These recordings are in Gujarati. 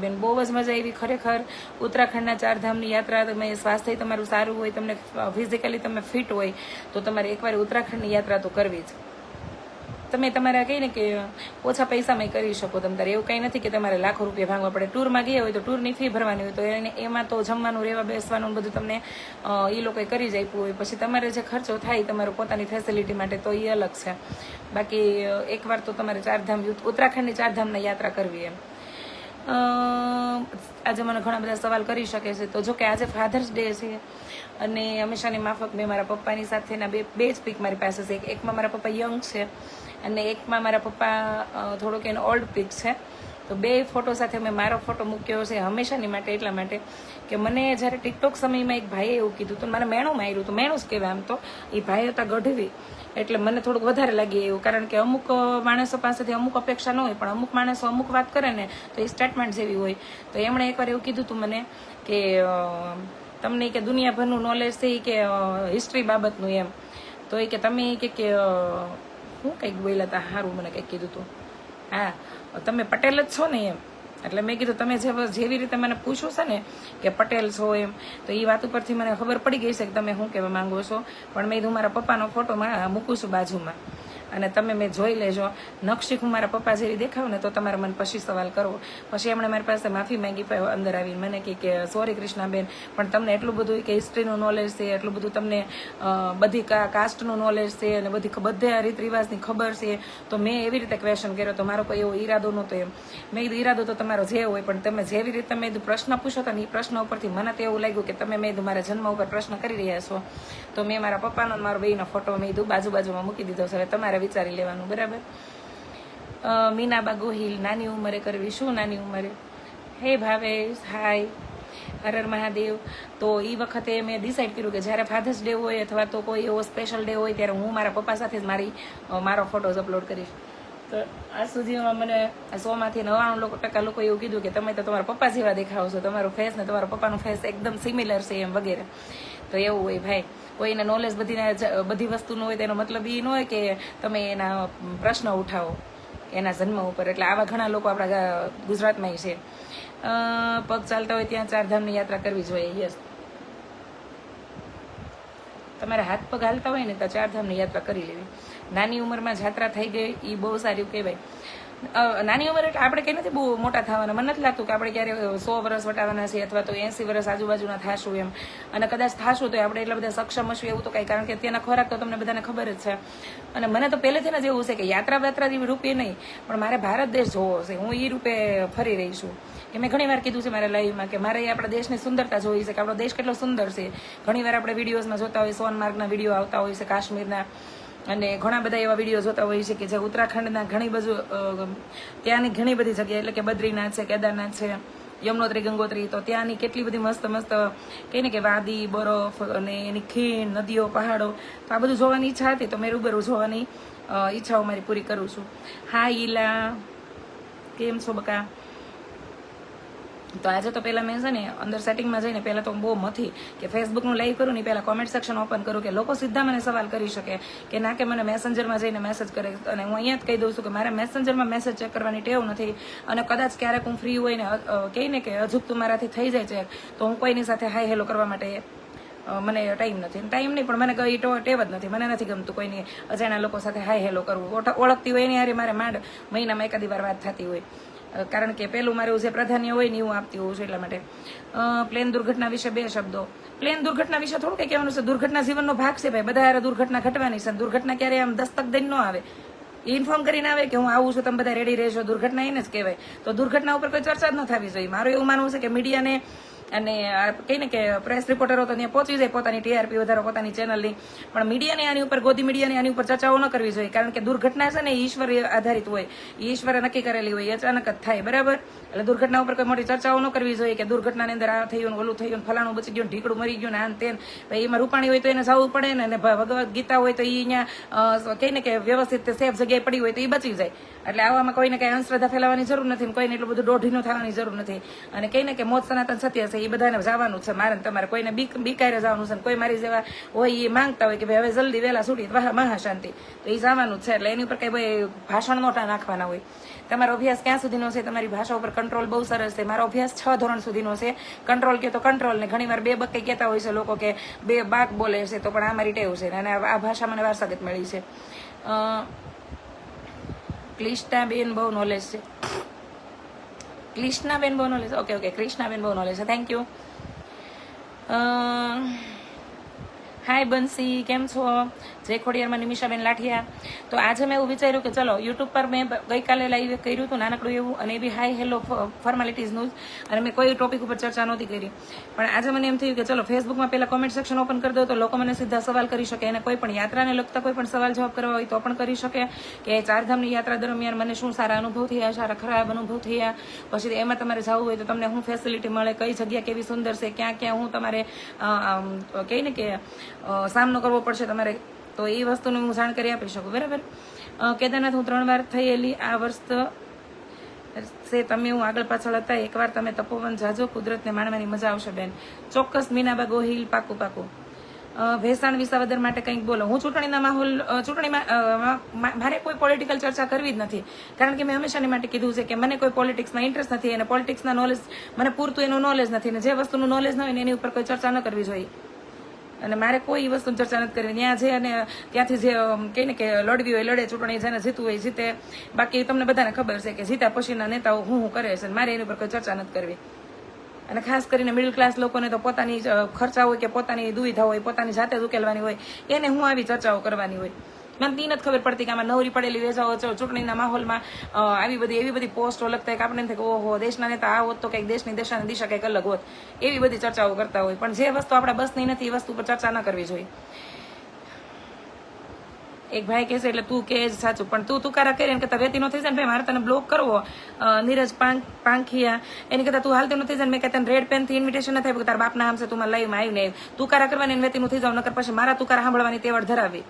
બેન, બહુ જ મજા આવી. ખરેખર ઉત્તરાખંડના ચારધામની યાત્રા તમે સ્વાસ્થ્ય તમારું સારું હોય, તમને ફિઝિકલી તમે ફિટ હોય, તો તમારે એકવાર ઉત્તરાખંડની યાત્રા તો કરવી જ. તમે તમારા કહીને કે ઓછા પૈસામાં કરી શકો તમે, તારે એવું કંઈ નથી કે તમારે લાખો રૂપિયા ભાંગવા પડે. ટૂરમાં ગયા હોય તો ટૂરની ફી ભરવાની હોય, તો એને એમાં તો જમવાનું, રહેવા, બેસવાનું બધું તમને એ લોકોએ કરી જ આપ્યું હોય. પછી તમારે જે ખર્ચો થાય તમારો પોતાની ફેસિલિટી માટે તો એ અલગ છે. બાકી એકવાર તો તમારે ચારધામ ઉત્તરાખંડની ચારધામની યાત્રા કરવી એમ. આજે મને ઘણા બધા સવાલ કરી શકે છે. તો જો કે આજે ફાધર્સ ડે છે અને હંમેશાની માફક મેં મારા પપ્પાની સાથેના બે બે જ પિક મારી પાસે છે. એકમાં મારા પપ્પા યંગ છે અને એકમાં મારા પપ્પા થોડોક એનો ઓલ્ડ પિક છે. તો બે ફોટો સાથે મેં મારો ફોટો મૂક્યો છે હંમેશાની માટે, એટલા માટે કે મને જ્યારે ટિકટોક સમયમાં એક ભાઈએ એવું કીધું તો મારે મેણું માર્યું તો મેણું જ કહેવાય આમ તો. એ ભાઈ હતા ગઢવી, એટલે મને થોડુંક વધારે લાગી એવું, કારણ કે અમુક માણસો પાસેથી અમુક અપેક્ષા ન હોય, પણ અમુક માણસો અમુક વાત કરે ને, તો એ સ્ટેટમેન્ટ જેવી હોય. તો એમણે એકવાર એવું કીધું હતું મને કે તમને કે દુનિયાભરનું નોલેજ છે કે હિસ્ટ્રી બાબતનું એમ. તો એ કે તમે કે શું કંઈક બોલ્યા હતા સારું મને કંઈક કીધું હતું હા તમે પટેલ જ છો ને એમ. એટલે મેં કીધું, તમે જે જેવી રીતે મને પૂછો છે ને કે પટેલ છો એમ, તો એ વાત ઉપરથી મને ખબર પડી ગઈ છે કે તમે શું કહેવા માંગો છો. પણ મેં કીધું, મારા પપ્પાનો ફોટો મૂકું છું બાજુમાં. અને તમે મેં જોઈ લેજો. નકશી હું મારા પપ્પા જેવી દેખાવ ને તો તમારે મને પછી સવાલ કરવો. પછી એમણે મારી પાસે માફી માંગી અંદર આવીને મને કહે કે સોરી કૃષ્ણાબેન, પણ તમને એટલું બધું કે હિસ્ટ્રીનું નોલેજ છે, એટલું બધું તમને બધી કાસ્ટનું નોલેજ છે અને બધી બધા રીત રિવાજની ખબર છે. તો મેં એવી રીતે ક્વેશ્ચન કર્યો, તો મારો કોઈ એવો ઈરાદો નહોતો એમ. મેં કીધું, ઈરાદો તો તમારો જે હોય, પણ તમે જેવી રીતે મેં પ્રશ્ન પૂછો તો ને એ પ્રશ્ન ઉપરથી મને તો એવું લાગ્યું કે તમે મેં મારા જન્મ ઉપર પ્રશ્ન કરી રહ્યા છો. તો મેં મારા પપ્પાનો મારો બેનો ફોટો મેં કીધું બાજુ બાજુમાં મૂકી દીધો છે. તમારે વિચારી લેવાનું, બરાબર? મીનાબા ગોહિલ, નાની ઉંમરે કરવી, શું નાની ઉંમરે? હે ભાવેશ, હાય હર હર મહાદેવ. તો એ વખતે મેં ડિસાઇડ કર્યું કે જ્યારે ફાધર્સ ડે હોય અથવા તો કોઈ એવો સ્પેશિયલ ડે હોય ત્યારે હું મારા પપ્પા સાથે જ મારી મારો ફોટોઝ અપલોડ કરીશ. તો આજ સુધીમાં મને સોમાંથી નવ્વાણું લોકો, ટકા લોકો એવું કીધું કે તમે તો તમારા પપ્પા જેવા દેખાવ છો, તમારું ફેસ ને તમારા પપ્પાનું ફેસ એકદમ સિમિલર છે એમ વગેરે. તો એવું હોય ભાઈ. કોઈને નોલેજ બધીને બધી વસ્તુનું હોય તેનો મતલબ એ ન હોય કે તમે એના પ્રશ્ન ઉઠાવો, એના જન્મ ઉપર. એટલે આવા ઘણા લોકો આપણા ગુજરાતમાં છે. પગ ચાલતા હોય ત્યાં ચારધામની યાત્રા કરવી જોઈએ, યસ. તમારે હાથ પગ હાલતા હોય ને તો ચારધામની યાત્રા કરી લેવી. નાની ઉંમરમાં જાત્રા થઈ ગઈ એ બહુ સારું કહેવાય. નાની ઉંમરે આપણે કઈ નથી, બહુ મોટા થવાના. મને નથી લાગતું કે આપણે ક્યારે સો વર્ષ વટાવાના છે અથવા તો એસી વર્ષ આજુબાજુના થાશું એમ. અને કદાચ થાશું તો આપણે એટલા બધા સક્ષમ હશું એવું તો કઈ, કારણ કે ત્યાંના ખોરાક તો તમને બધાને ખબર જ છે. અને મને તો પહેલેથી જ એવું છે કે યાત્રા બાત્રા જેવી રૂપે નહીં, પણ મારે ભારત દેશ જોવો છે. હું એ રૂપે ફરી રહી છું. કે મેં ઘણી વાર કીધું છે મારા લાઈવમાં કે મારે આપણા દેશની સુંદરતા જોઈ છે, કે આપણો દેશ કેટલો સુંદર છે. ઘણી વાર આપણે વિડીયોઝમાં જોતા હોય, સોનમાર્ગના વીડિયો આવતા હોય છે, કાશ્મીરના. અને ઘણા બધા એવા વીડિયો જોતા હોય છે કે જે ઉત્તરાખંડના ઘણી બધું ત્યાંની ઘણી બધી જગ્યાએ, એટલે કે બદ્રીનાથ છે, કેદારનાથ છે, યમનોત્રી, ગંગોત્રી, તો ત્યાંની કેટલી બધી મસ્ત મસ્ત કહે ને કે વાદી, બરફ અને એની ખીણ, નદીઓ, પહાડો, તો આ બધું જોવાની ઈચ્છા હતી, તો મેં રૂબરૂ જોવાની ઈચ્છાઓ મારી પૂરી કરું છું. હા ઈલા, કેમ છો બકા? તો આજે તો પહેલાં મેં છે ને અંદર સેટિંગમાં જઈને પહેલાં તો હું બહુ મથી કે ફેસબુકનું લાઈવ કરું ને પહેલાં કોમેન્ટ સેક્શન ઓપન કરું કે લોકો સીધા મને સવાલ કરી શકે કે ના કે મને મેસેન્જરમાં જઈને મેસેજ કરે. અને હું અહીંયા જ કહી દઉં છું કે મારે મેસેન્જરમાં મેસેજ ચેક કરવાની ટેવ નથી. અને કદાચ ક્યારેક હું ફ્રી હોય ને કહે ને કે અજુકતું મારાથી થઈ જાય ચેક તો હું કોઈની સાથે હાય હેલો કરવા માટે મને ટાઈમ નથી. ટાઈમ નહીં, પણ મને કઈ ટેવ જ નથી. મને નથી ગમતું કોઈની અજાણ્યા લોકો સાથે હાય હેલો કરવું. ઓળખ- ઓળખતી હોય એની હારે મારે માંડ મહિનામાં એકાદી વાર વાત થતી હોય. કારણ કે પેલું મારું જે પ્રાધાન્ય હોય ને એવું આપતી હોઉં છું એટલા માટે. પ્લેન દુર્ઘટના વિશે બે શબ્દો. પ્લેન દુર્ઘટના વિશે થોડું કંઈ કહેવાનું છે. દુર્ઘટના જીવનનો ભાગ છે ભાઈ. બધા દુર્ઘટના ઘટવાની છે. દુર્ઘટના ક્યારે આમ દસ્તક દઈને ન આવે. ઇન્ફોર્મ કરીને આવે કે હું આવું છું, તમે બધા રેડી રહેશો. દુર્ઘટના એને જ કહેવાય. તો દુર્ઘટના ઉપર કોઈ ચર્ચા જ ન થવી જોઈએ. મારું એવું માનવું છે કે મીડિયાને અને આ કહે કે પ્રેસ રિપોર્ટરો તો ત્યાં પહોંચી જાય, પોતાની ટીઆરપી વધારો, પોતાની ચેનલની પણ મીડિયાને આની ઉપર, ગોદી મીડિયાને આની ઉપર ચર્ચાઓ ન કરવી જોઈએ, કારણ કે દુર્ઘટના છે ને ઈશ્વર આધારિત હોય. ઈશ્વરે નક્કી કરેલી હોય અચાનક જ થાય, બરાબર? એટલે દુર્ઘટના ઉપર કોઈ મોટી ચર્ચાઓ ન કરવી જોઈએ કે દુર્ઘટનાની અંદર આ થયું ઓલું થયું ફલાણું બચી ગયું ઢીકડું મરી ગયું ને આન તેન ભાઈ એમાં રૂપાણી હોય તો એને જવું પડે ને, અને ભગવદ ગીતા હોય તો એ અહીંયા કહીને કે વ્યવસ્થિત સેફ જગ્યાએ પડી હોય તો એ બચી જાય. એટલે આવામાં કોઈને કઈ અંશ્રદ્ધા ફેલાવવાની જરૂર નથી કોઈને એટલું બધું દોઢીનું થવાની જરૂર નથી. અને કહીને કે મોત સનાતન સત્ય છે છે એ બધાને જવાનું છે. મારે તમારે કોઈને બીક બીકારે જવાનું છે કોઈ મારી જેવા હોય એ માંગતા હોય કે ભાઈ હવે જલ્દી વહેલા છૂટી વાહ મહાશાંતિ. તો એ જવાનું છે. એટલે એની ઉપર કઈ ભાઈ ભાષણ નોટા નાખવાના હોય. તમારો અભ્યાસ ક્યાં સુધીનો છે? તમારી ભાષા ઉપર કંટ્રોલ બહુ સરસ છે. મારો અભ્યાસ છ ધોરણ સુધીનો છે. કંટ્રોલ કે તો કંટ્રોલ ને ઘણીવાર બે બક્કે કહેતા હોય છે લોકો કે બે બાક બોલે છે, તો પણ આ મારી ટેવ છે અને આ ભાષા મને વારસાગત મળી છે. ક્લિસ્ટા ક્લિષ્ટાબેન બહુ નોલેજ છે. ક્લિષ્નાબેન બહુ નોલેજ ઓકે ઓકે ક્રિષ્નાબેન બહુ નોલેજ છે થેન્ક યુ હાય બંસી કેમ છો? જય ખોડિયારમાં નિમિષાબેન લાઠિયા. તો આજે મેં એવું વિચાર્યું કે ચલો યુટ્યુબ પર મેં ગઈકાલે લાઈવ કર્યું હતું, નાનકડું એવું, અને એ બી હાય હેલો ફોર્માલિટીઝનું જ અને મેં કોઈ ટોપિક ઉપર ચર્ચા નહોતી કરી. પણ આજે મને એમ થયું કે ચલો ફેસબુકમાં પહેલાં કોમેન્ટ સેક્શન ઓપન કરી દો તો લોકો મને સીધા સવાલ કરી શકે. અને કોઈ પણ યાત્રાને લગતા કોઈ પણ સવાલ જવાબ કરવા હોય તો પણ કરી શકે. કે ચારધામની યાત્રા દરમિયાન મને શું સારા અનુભવ થયા, સારા ખરાબ અનુભવ થયા? પછી એમાં તમારે જવું હોય તો તમને શું ફેસિલિટી મળે, કઈ જગ્યા કેવી સુંદર છે, ક્યાં ક્યાં હું તમારે કહીને કે સામનો કરવો પડશે તમારે. તો એ વસ્તુની હું જાણકારી આપી શકું, બરાબર? કેદારનાથ હું ત્રણ વાર થયેલી આ વર્ષ છે તમે હું આગળ પાછળ હતા, એકવાર તમે તપોવન જાજો, કુદરતને માણવાની મજા આવશે બેન. ચોક્કસ મીનાબા ગોહિલ, પાકું પાકું. ભેસાણ, વિસાવદર માટે કંઈક બોલો. હું ચૂંટણીના માહોલ ચૂંટણીમાં મારે કોઈ પોલિટિકલ ચર્ચા કરવી જ નથી. કારણ કે મેં હંમેશાની માટે કીધું છે કે મને કોઈ પોલિટિક્સમાં ઇન્ટરેસ્ટ નથી અને પોલિટિક્સના નોલેજ મને પૂરતું એનું નોલેજ નથી અને જે વસ્તુનું નોલેજ ન હોય એની ઉપર કોઈ ચર્ચા ન કરવી જોઈએ. અને મારે કોઈ વસ્તુ ચર્ચા નથી કરવી. ત્યાં જે અને ત્યાંથી જે કહીને કે લડવી હોય, લડે, ચૂંટણી જેને જીતવું હોય, જીતે. બાકી તમને બધાને ખબર છે કે જીતા પછીના નેતાઓ હું હું કરે છે મારે એની ઉપર કોઈ ચર્ચા નથી કરવી. અને ખાસ કરીને મિડલ ક્લાસ લોકોને તો પોતાની ખર્ચા હોય કે પોતાની દુવિધા હોય, પોતાની જાતે ઉકેલવાની હોય, એને હું આવી ચર્ચાઓ કરવાની હોય. મને તી નથી ખબર પડતી કે આમાં નવરી પડેલી વેચાઓ છો, ચૂંટણીના માહોલમાં આવી બધી એવી બધી પોસ્ટો લખતા કે આપણને થાય કે, ઓહો, દેશના નેતા આ હોત તો કંઈક દેશની દેશાની દિશા કંઈક અલગ હોત. એવી બધી ચર્ચાઓ કરતા હોય. પણ જે વસ્તુ આપણા બસની નથી, એ વસ્તુ પર ચર્ચા ન કરવી જોઈએ. એક ભાઈ કહેશે એટલે તું કે સાચું. પણ તું તુકારા કરીને કે વેતી નો થઈ જાય ભાઈ, મારે તને બ્લોક કરવો. નીરજ પાંખ પાંખિયા એની કરતા તું હાલતી નથી જાય મેં કે તને રેડ પેનથી ઇન્વિટેશન નથી આપ્યું તારા બાપના આમ છે, તું લાઈવમાં આવીને તુકારા કરવાની વેતી નું થઈ જાવ, નકર પછી મારા તુકારા સાંભળવાની તેવડ ધરાવી.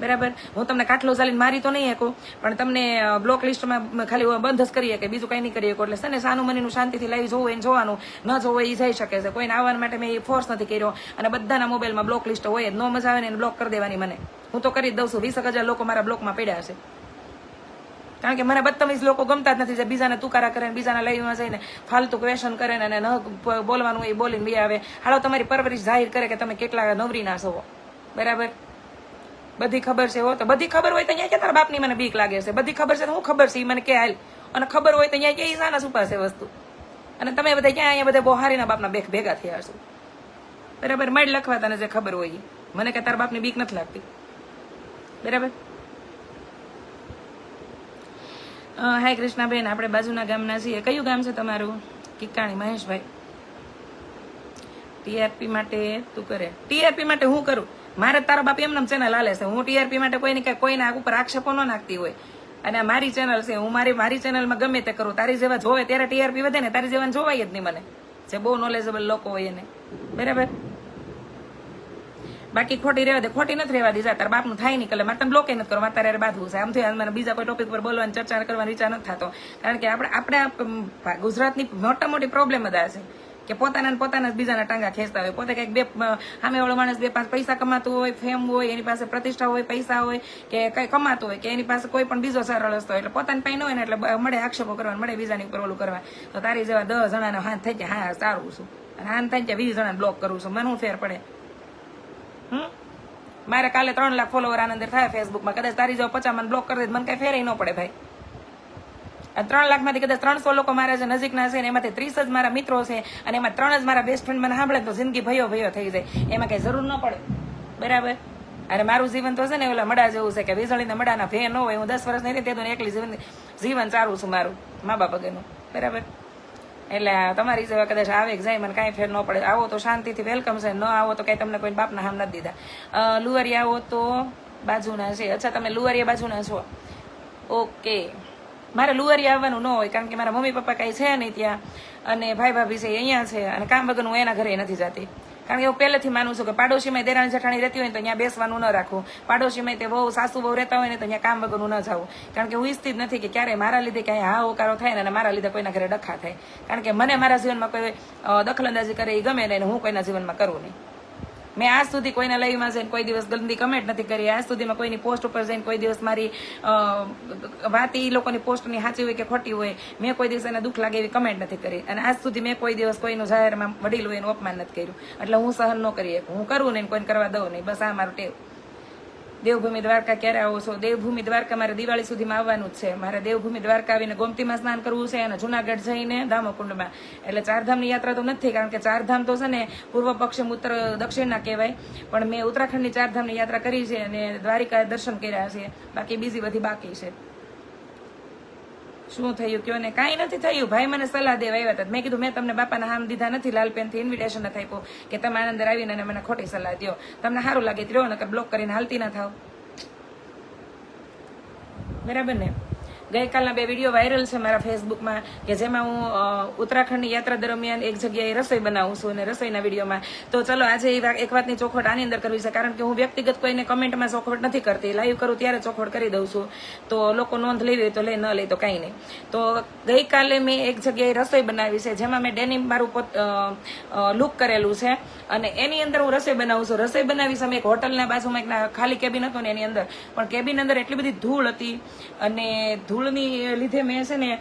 બરાબર? હું તમને કાટલો ચાલીને મારી તો નહીં શકું, પણ તમને બ્લોક લિસ્ટમાં ખાલી બંધ જ કરીએ કે બીજું કંઈ નહીં કરી શકો એટલે છે ને સાનું મનીનું શાંતિથી લાવી જોવું એને જોવાનું, ન જોવું એ જઈ શકે છે. કોઈને આવવા માટે મેં એ ફોર્સ નથી કર્યો. અને બધાના મોબાઈલમાં બ્લોક લિસ્ટ હોય ન મજા આવે ને એને બ્લોક કરી દેવાની મને. હું તો કરી જ દઉં છું. વીસ હજાર લોકો મારા બ્લોકમાં પડ્યા છે. કારણ કે મને બદતમીજ લોકો ગમતા જ નથી જે બીજાને તુકારા કરે બીજાના લાઈવમાં જઈને ફાલતુ ક્વેશ્ચન કરે ને ન બોલવાનું એ બોલીને બી આવે. હાલો, તમારી પરવરિશ જાહેર કરે કે તમે કેટલા નવરી ના છો. બરાબર? બધી ખબર છે હો, તો બધી ખબર હોય તો અહીંયા કે તારા બાપની મને બીક લાગે છે? બધી ખબર છે તો હું ખબર છે? મને કે હાલ. અને ખબર હોય તો અહીંયા કે ઈ શું પાસે વસ્તુ. અને તમે બધા ક્યાં અહીંયા બધા બોહારીના બાપના બેક ભેગા થયા છો? બરાબર માડ લખવા તને જે ખબર હોય. મને કે તારા બાપની બીક નથી લાગતી. બરાબર? હાય કૃષ્ણાબેન, આપણે બાજુના ગામના છીએ. કયું ગામ છે તમારું? કિકાણી, મહેશભાઈ. ટીઆરપી માટે તું કરે. ટીઆરપી માટે હું કરું? મારે તારા બાપ એમને ચેનલ હાલે છે. હું ટીઆરપી માટે કોઈને કઈ કોઈના ઉપર આક્ષેપો ન નાખતી હોય. અને મારી ચેનલ છે. હું મારી મારી ચેનલમાં ગમે તે કરું. તારી જેવા જોવે ત્યારે ટીઆરપી વધે ને તારી જેવા જોવાય જ નહીં મને. જે બહુ નોલેજેબલ લોકો હોય એને. બરાબર? બાકી ખોટી રહેવા દે. ખોટી નથી રહેવા દીધા તારા બાપનું થાય નહીં કલે. મારે તમે બ્લોકે નથી કરવા તારે બાંધવું છે. આમ થયું મને બીજા કોઈ ટોપિક પર બોલવાની, ચર્ચા કરવાનો વિચાર નથી થતો. કારણ કે આપણે આપણે ગુજરાતની મોટા મોટી પ્રોબ્લેમ આ છે. કે પોતાના પોતાના બીજાના ટાંગા ખેંચતા હોય. પોતે કંઈક બે સામે વાળો માણસ બે પાંચ પૈસા કમાતું હોય, ફેમ હોય, એની પાસે પ્રતિષ્ઠા હોય, પૈસા હોય, કે કઈ કમાતું હોય, કે એની પાસે કોઈ પણ બીજો સરળ રસ્તો હોય. એટલે પોતાની પાસે ન હોય ને એટલે મળે આક્ષેપો કરવા મળે બીજાની ઉપર ઓલું કરવા. તો તારી જેવા દસ જણાને હાથ થઈ ગયા, હા, સારું છું. અને હાથ થઈ ગયા, વીસ જણાને બ્લોક કરું છું. મને શું ફેર પડે? હમ? મારે કાલે ત્રણ લાખ ફોલોવર આનંદ થાય ફેસબુકમાં કદાચ તારી જો પચાસ મને બ્લોક કરી દે મને કઈ ફેરે ન પડે ભાઈ. ત્રણ લાખમાંથી કદાચ ત્રણસો લોકો મારા જે નજીકના છે એમાંથી ત્રીસ જ મારા મિત્રો છે અને એમાં ત્રણ જ મારા બેસ્ટ ફ્રેન્ડ મને સાંભળે તો જિંદગી ભયો ભયો થઈ જાય. એમાં કઈ જરૂર ન પડે. બરાબર? અરે મારું જીવન તો છે ને ઓલા મડા જેવું છે કે વીજળીના મડાના ભે ન હોય. હું દસ વર્ષ નહીં તે તો એકલી જીવન જીવન સારું છું મારું, મા બાપ વગરનું. બરાબર? એટલે તમારી જેવા કદાચ આવે જાય, મને કાંઈ ફેર ન પડે. આવો તો શાંતિથી વેલકમ છે. ન આવો તો કાંઈ તમને કોઈ બાપના હામ નથી દીધા. લુવારી આવો તો બાજુના છે. અચ્છા, તમે લુવારીયા બાજુના છો. ઓકે મારે લુવારી આવવાનું ન હોય, કારણ કે મારા મમ્મી પપ્પા કાંઈ છે નહીં ત્યાં, અને ભાઈ ભાભી છે અહીંયા છે, અને કામ વગરનું હું એના ઘરે નથી જતી. કારણ કે હું પહેલેથી માનું છું કે પાડોશીમાં દેરાણી જેઠાણી રહેતી હોય તો અહીંયા બેસવાનું ન રાખવું પાડોશીમાં તે બહુ સાસુ બહુ રહેતા હોય ને તો અહીંયા કામ વગરનું ન જવું કારણ કે હું ઈચ્છતી જ નથી કે ક્યારે મારા લીધે ક્યાંય હા હોકારો થાય ને અને મારા લીધે કોઈના ઘરે ડખા થાય. કારણ કે મને મારા જીવનમાં કોઈ દખલંદાજી કરે એ ગમે નહીં હું કોઈના જીવનમાં કરું નહીં. મેં આજ સુધી કોઈના લાઈવમાં જઈને કોઈ દિવસ ગંદી કમેન્ટ નથી કરી. આજ સુધીમાં કોઈની પોસ્ટ ઉપર જઈને કોઈ દિવસ મારી વાત એ લોકોની પોસ્ટની સાચી હોય કે ખોટી હોય, મેં કોઈ દિવસ એને દુઃખ લાગે એવી કમેન્ટ નથી કરી. અને આજ સુધી મેં કોઈ દિવસ કોઈનું જાહેરમાં વડીલ હોય એનું અપમાન નથી કર્યું. એટલે હું સહન ન કરી હું કરું નહીં કોઈને કરવા દઉં નહીં. બસ આ મારું ટેવ. દેવભૂમિ દ્વારકા ક્યારે આવો છો? દેવભૂમિ દ્વારકા મારે દિવાળી સુધીમાં આવવાનું જ છે. મારે દેવભૂમિ દ્વારકા આવીને ગોમતીમાં સ્નાન કરવું છે અને જુનાગઢ જઈને દામોકુંડમાં એટલે ચારધામની યાત્રા તો નથી, કારણ કે ચારધામ તો છે ને પૂર્વ પશ્ચિમ ઉત્તર દક્ષિણના કહેવાય. પણ મેં ઉત્તરાખંડની ચારધામની યાત્રા કરી છે અને દ્વારિકા દર્શન કર્યા છે. બાકી બીજી બધી બાકી છે. શું થયું? કયો ને? કાંઈ નથી થયું. ભાઈ મને સલાહ દેવા આવ્યા હતા. મેં કીધું, મેં તમને બાપાના હામ દીધા નથી. લાલપેનથી ઇન્વિટેશન નથી આપ્યું કે તમે આના અંદર આવીને અને મને ખોટી સલાહ દો તમને સારું લાગે રહ્યો કે બ્લોક કરીને હાલતી ના થાવ. બરાબર ને? ગઈકાલના બે વીડિયો વાયરલ છે મારા ફેસબુકમાં કે જેમાં હું ઉત્તરાખંડની યાત્રા દરમિયાન એક જગ્યાએ રસોઈ બનાવું છું અને રસોઈના વિડીયોમાં. તો ચલો, આજે એક વાતની ચોખવટ આની અંદર કરવી છે, કારણ કે હું વ્યક્તિગત કોઈને કમેન્ટમાં ચોખવટ નથી કરતી. લાઈવ કરું ત્યારે ચોખવટ કરી દઉં છું. તો લોકો નોંધ લેવી હોય તો લે, ન લે, તો કાંઈ નહીં. તો ગઈકાલે મેં એક જગ્યાએ રસોઈ બનાવી છે, જેમાં મેં ડેનિમ મારું પોત લુક કરેલું છે. અને એની અંદર હું રસોઈ બનાવું છું. રસોઈ બનાવી સમય એક હોટલના બાજુમાં એક ખાલી કેબિન હતું ને એની અંદર. પણ કેબિન અંદર એટલી બધી ધૂળ હતી અને ધૂળની લીધે મેં છે ને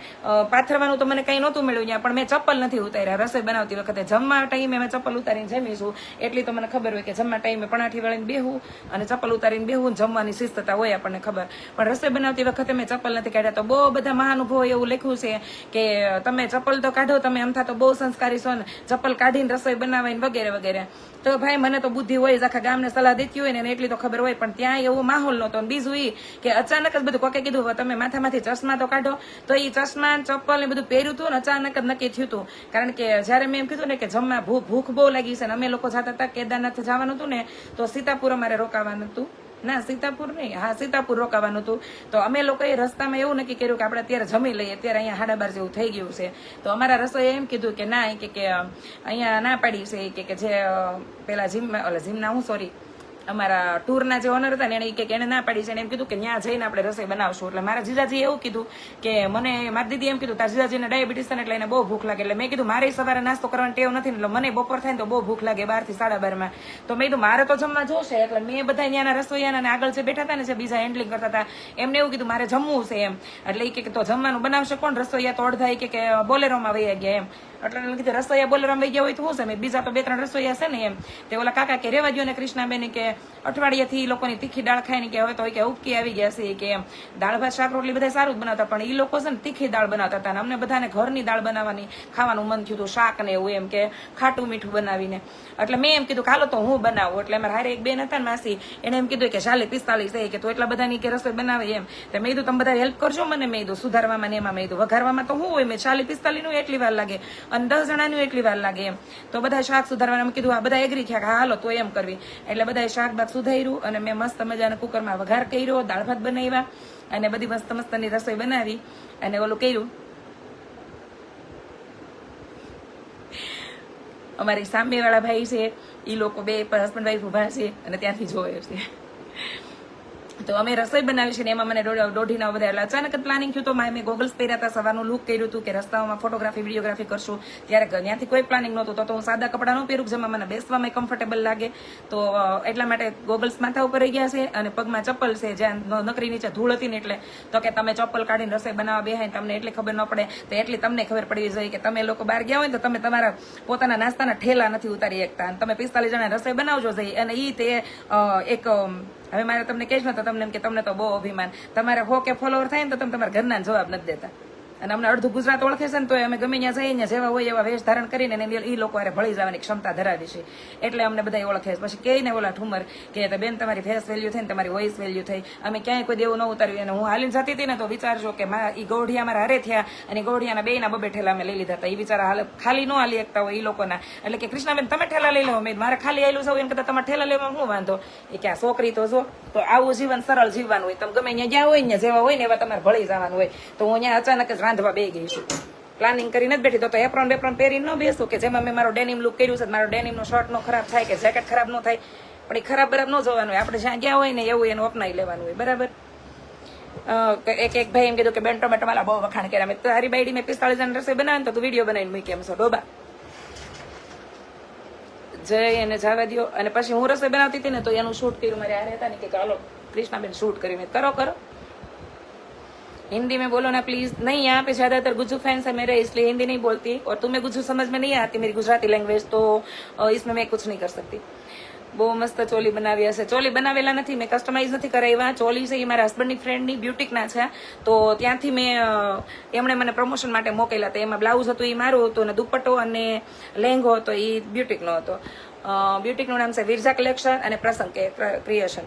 પાથરવાનું તો મને કંઈ નહોતું મળ્યું ત્યાં, પણ મેં ચપ્પલ નથી ઉતાર્યા. રસોઈ બનાવતી વખતે જમવા ટાઈમે મેં ચપ્પલ ઉતારીને જમીશું. એટલી તો મને ખબર હોય કે જમવા ટાઈમે પણાઠી વાળીને બેહું અને ચપ્પલ ઉતારીને બેહું જમવાની શિસ્તતા હોય આપણને ખબર. પણ રસોઈ બનાવતી વખતે મેં ચપ્પલ નથી કાઢ્યા. તો બહુ બધા મહાનુભવો એવું લખ્યું છે કે, તમે ચપ્પલ તો કાઢો, તમે એમ તો બહુ સંસ્કારી છો ને, ચપ્પલ કાઢીને રસોઈ બનાવીને વગેરે વગેરે. તો ભાઈ, મને તો બુદ્ધિ હોય આખા ગામને સલાહ દેતી હોય ને એટલી તો ખબર હોય, પણ ત્યાં એવો માહોલ નહોતો. બીજું એ કે અચાનક જ બધું કોકે કીધું તમે માથામાંથી ચશ્મા તો કાઢો. તો એ ચશ્મા ચપ્પલ ને બધું પહેર્યું હતું ને અચાનક જ નક્કી થયું હતું કારણ કે જ્યારે મેં એમ કીધું ને કે જમવા ભૂખ ભૂખ બહુ લાગી છે ને અમે લોકો જતા હતા કેદારનાથ જવાનું હતું ને, તો સીતાપુર અમારે રોકાવાનું હતું. ના, સીતાપુર નહીં. હા, સીતાપુર રોકાવાનું હતું. તો અમે લોકોએ રસ્તામાં એવું નક્કી કર્યું કે આપણે અત્યારે જમી લઈએ. અત્યારે અહીંયા હાડા બાર જેવું થઈ ગયું છે. તો અમારા રસોઈએ એમ કીધું કે ના કે અહીંયા ના પાડી છે. કે જે પેલા જીમ, ઓલા જીમના હું સોરી અમારા ટૂરના જે ઓનર હતા ને એને કે એને ના પાડી છે એને એમ કીધું કે ત્યાં જઈને આપણે રસોઈ બનાવશું. એટલે મારા જીજાજી એવું કીધું કે મને મારી દીદી એમ કીધું, તાર જીજાજીને ડાયાબિટીસ એટલે એને બહુ ભૂખ લાગે. એટલે મેં કીધું, મારે સવારે નાસ્તો કરવાની ટેવ નથી એટલે મને બપોર થાય ને તો બહુ ભૂખ લાગે બારથી સાડા બારમાં. તો મેં કીધું, મારે તો જમવા જોશે. એટલે મેં બધા ત્યાંના રસોઈયાના અને આગળ જે બેઠા હતા ને જે બીજા હેન્ડલિંગ કરતા હતા, એમને એવું કીધું, મારે જમવું છે. એમ. એટલે ઈ કે તો જમવાનું બનાવશે કોણ? રસોઈયા તો અડધા કે બોલેરોમાં વહી ગયા એમ. એટલે એને કીધું, રસોઈયા બોલરામ વહી ગયા હોય તો શું છે મેં બીજા તો બે ત્રણ રસોઈયા છે ને એમ. તે ઓલા કાકા કે રેવા દ્યો ને કૃષ્ણાબેન કે અઠવાડિયાથી એ લોકોની તીખી દાળ ખાય ને કે હવે તો કે ઉપકી આવી ગયા છે કે એમ. દાળ, ભાત, શાક, રોટલી બધા સારું બનાવતા, પણ એ લોકો છે ને તીખી દાળ બનાવતા હતા અને અમને બધાને ઘરની દાળ બનાવવાની ખાવાનું મન થયું હતું, શાક ને એવું એમ કે ખાટું મીઠું બનાવીને. એટલે મેં એમ કીધું કાલો તો હું બનાવું. એટલે અમારે હારે એક બેન હતા ને માસી, એને એમ કીધું કે ચાલે પિસ્તાલીસ એ કે તો એટલા બધાની કે રસોઈ બનાવે એમ. તો મેં કીધું, તમે બધા હેલ્પ કરજો મને. મેં કીધું, સુધારવામાં ને એમાં. મેં કીધું, વઘારવામાં તો હું હોય, મેં ચાલી પિસ્તાલીસનું એટલી વાર લાગે. અને દસ જણાનું એટલી વાર લાગે એમ. તો બધા શાક સુધારવાના કીધું આ બધા એગ્રી થયા કે હાલો, તો એમ કરવી. એટલે બધા શાક સુધાર્યું અને મેં મસ્ત મજાના કુકરમાં વઘાર કર્યો, દાળ ભાત બનાવ્યા અને બધી મસ્ત મસ્તની રસોઈ બનાવી અને ઓલું કર્યું. અમારી સામેવાળા ભાઈ છે એ લોકો બે હસબન્ડ વાઈફ ઊભા છે અને ત્યાંથી જોવે છે. તો અમે રસોઈ બનાવી છે ને એમાં મને દોઢીના બધા અચાનક જ પ્લાનિંગ થયું તો મારે મેં ગોગલ્સ પહેર્યા હતા, સવારનું લુક કર્યું હતું કે રસ્તાઓમાં ફોટોગ્રાફી વિડીયોગ્રાફી કરશું. ત્યારે ત્યાંથી કોઈ પ્લાનિંગ નહોતું. તો હું સાદા કપડાં ન પહેરું, જેમાં મને બેસવામાં કમ્ફર્ટેબલ લાગે. તો એટલા માટે ગોગલ્સ માથા ઉપર રહી ગયા છે અને પગમાં ચપ્પલ છે, જ્યાં નકરી નીચે ધૂળ હતી ને એટલે. તો કે તમે ચપ્પલ કાઢીને રસોઈ બનાવવા બેહાય તમને એટલી ખબર ન પડે. તો એટલી તમને ખબર પડવી જોઈએ કે તમે લોકો બહાર ગયા હોય તો તમે તમારા પોતાના નાસ્તાના ઠેલા નથી ઉતારી શકતા. અને તમે પિસ્તાલીસ જણા રસોઈ બનાવજો જઈ. અને એ તે એક હવે મારે તમને કહેશ તો તમને એમ કે તમને તો બહુ અભિમાન. તમારે હો કે ફોલોવર થાય ને તો તમે તમારા ઘરના જવાબ નથી દેતા. અને અમને અડધું ગુજરાત ઓળખે છે ને તો અમે ગમે ત્યાં જઈએ ને જેવા હોય એવા વેશ ધારણ કરીને એ લોકો હારે ભળી જવાની ક્ષમતા ધરાવી છે. એટલે અમને બધા ઓળખે છે. પછી કહીને ઓલા ઠુમર કે બેન, તમારી ફેસ વેલ્યુ થઈ ને તમારી વોઇસ વેલ્યુ થઈ. અમે ક્યાંય કોઈ દેવું ન ઉતાર્યું. અને હું હાલીને જતી હતી ને તો વિચારજો કે મા એ ગૌઢિયા મારા હારે થયા અને ગૌઢિયાના બેના બબે ઠેલા અમે લઈ લીધા હતા. એ બિચારા હાલ ખાલી ન હાલી શકતા હોય એ લોકોના. એટલે કે, કૃષ્ણાબેન, તમે ઠેલા લઈ લો. મેં મારે ખાલી આવેલું સૌ એમ કરતા તમારે ઠેલા લેવામાં શું વાંધો? એ કે, આ છોકરી તો જો, તો આવું જીવન સરળ જીવવાનું હોય. તમે ગમે અહીંયા જ્યાં હોય ને જેવા હોય ને એવા તમારે ભળી જવાનું હોય. તો હું અહીંયા અચાનક જ રાંધવા બે ગઈ છું. પ્લાનિંગ કરીને જ બેઠી. તો એપ્રોન બેપ્રોન પહેરી ન બેસું કે જેમાં મેં મારો ડેનિમ લુક કર્યું છે, મારો ડેનિમનો શર્ટનો ખરાબ થાય કે જેકેટ ખરાબ ન થાય. પણ એ ખરાબ બરાબર ન જોવાનું હોય. આપણે જ્યાં ગયા હોય ને એવું એનું અપનાવી લેવાનું હોય. બરાબર? એક એક ભાઈ એમ કીધું કે બેન ટોમેટો માલા બહુ વખાણ કર્યા. મેં તારી બાઈડી મેં પિસ્તાળીસ જણ રસોઈ બનાવે તો તું વીડિયો બનાવીને મૂકી એમ છો. ડોબા જય એને જવા દો અને પછી હું રસોઈ બનાવતી હતી ને તો એનું શૂટ કર્યું મારે આ રહેતા ને કે ચાલો, કૃષ્ણાબેન શૂટ કર્યું. મેં કરો કરો. हिंदी में बोलो ना प्लीज नहीं यहाँ पे ज्यादातर गुज्जू फैंस है मेरे इसलिए हिंदी नहीं बोलती और तुम्हें गुज्जू समझ में नहीं आती मेरी गुजराती लैंग्वेज तो अ, इसमें मैं कुछ नहीं कर सकती બહુ મસ્ત ચોલી બનાવી હશે ચોલી બનાવેલા નથી મેં કસ્ટમાઇઝ નથી કરાવ્યા ચોલી છે એ મારા હસબન્ડની ફ્રેન્ડની બ્યુટિકના છે તો ત્યાંથી મેં અ, એમણે મને પ્રમોશન માટે મોકલેલા હતા એમાં બ્લાઉઝ હતું એ મારું હતું અને દુપટ્ટો અને લહેંગો હતો એ બ્યુટિકનો હતો અ, બ્યુટિકનું નામ છે વિરજા કલેક્શન અને પ્રસંગ કે ક્રિએશન